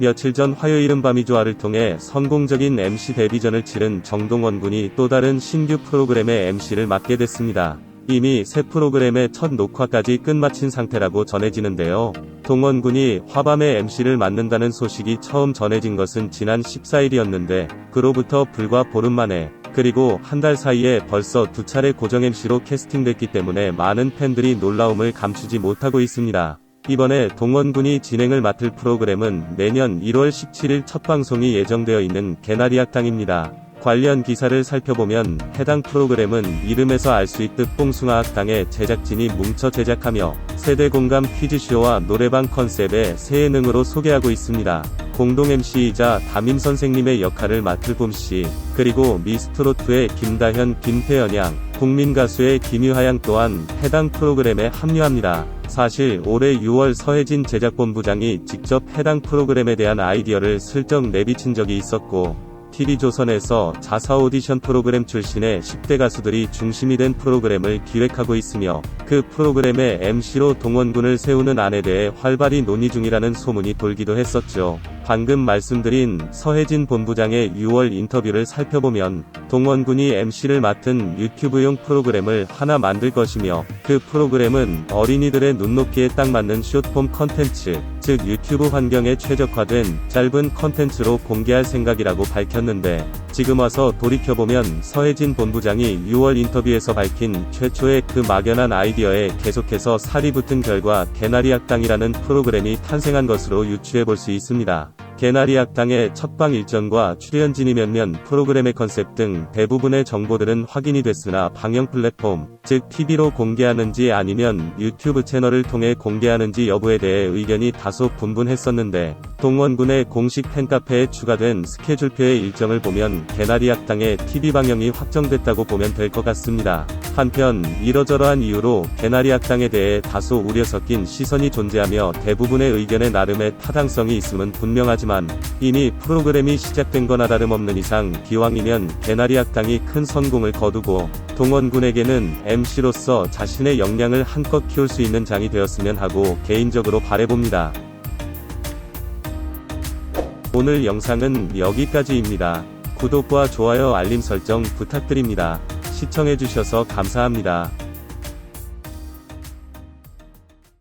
며칠 전 화요일은 밤이 좋아를 통해 성공적인 MC 데뷔전을 치른 정동원 군이 또 다른 신규 프로그램의 MC를 맡게 됐습니다. 이미 새 프로그램의 첫 녹화까지 끝마친 상태라고 전해지는데요. 동원 군이 화밤의 MC를 맡는다는 소식이 처음 전해진 것은 지난 14일이었는데, 그로부터 불과 보름 만에, 그리고 한 달 사이에 벌써 두 차례 고정 MC로 캐스팅됐기 때문에 많은 팬들이 놀라움을 감추지 못하고 있습니다. 이번에 동원군이 진행을 맡을 프로그램은 내년 1월 17일 첫 방송이 예정되어 있는 개나리 학당입니다. 관련 기사를 살펴보면 해당 프로그램은 이름에서 알 수 있듯 뽕숭아 학당의 제작진이 뭉쳐 제작하며 세대 공감 퀴즈쇼와 노래방 컨셉의 새 예능으로 소개하고 있습니다. 공동 MC이자 담임 선생님의 역할을 맡을 봄씨, 그리고 미스트로트의 김다현, 김태연 양, 국민 가수의 김유하양 또한 해당 프로그램에 합류합니다. 사실 올해 6월 서혜진 제작본부장이 직접 해당 프로그램에 대한 아이디어를 슬쩍 내비친 적이 있었고, TV조선에서 자사 오디션 프로그램 출신의 10대 가수들이 중심이 된 프로그램을 기획하고 있으며 그 프로그램의 MC로 동원군을 세우는 안에 대해 활발히 논의 중이라는 소문이 돌기도 했었죠. 방금 말씀드린 서혜진 본부장의 6월 인터뷰를 살펴보면 동원군이 MC를 맡은 유튜브용 프로그램을 하나 만들 것이며 그 프로그램은 어린이들의 눈높이에 딱 맞는 숏폼 컨텐츠, 즉 유튜브 환경에 최적화된 짧은 컨텐츠로 공개할 생각이라고 밝혔는데 지금 와서 돌이켜보면 서혜진 본부장이 6월 인터뷰에서 밝힌 최초의 그 막연한 아이디어에 계속해서 살이 붙은 결과 개나리 학당이라는 프로그램이 탄생한 것으로 유추해 볼 수 있습니다. 개나리 학당의 첫방 일정과 출연진이 몇몇 프로그램의 컨셉 등 대부분의 정보들은 확인이 됐으나 방영 플랫폼, 즉 TV로 공개하는지 아니면 유튜브 채널을 통해 공개하는지 여부에 대해 의견이 다소 분분했었는데 동원군의 공식 팬카페에 추가된 스케줄표의 일정을 보면 개나리 학당의 TV 방영이 확정됐다고 보면 될 것 같습니다. 한편 이러저러한 이유로 개나리 학당에 대해 다소 우려 섞인 시선이 존재하며 대부분의 의견에 나름의 타당성이 있음은 분명하지만 이미 프로그램이 시작된 거나 다름없는 이상 기왕이면 개나리 학당이 큰 성공을 거두고 동원군에게는 MC로서 자신의 역량을 한껏 키울 수 있는 장이 되었으면 하고 개인적으로 바래봅니다. 오늘 영상은 여기까지입니다. 구독과 좋아요 알림 설정 부탁드립니다. 시청해주셔서 감사합니다.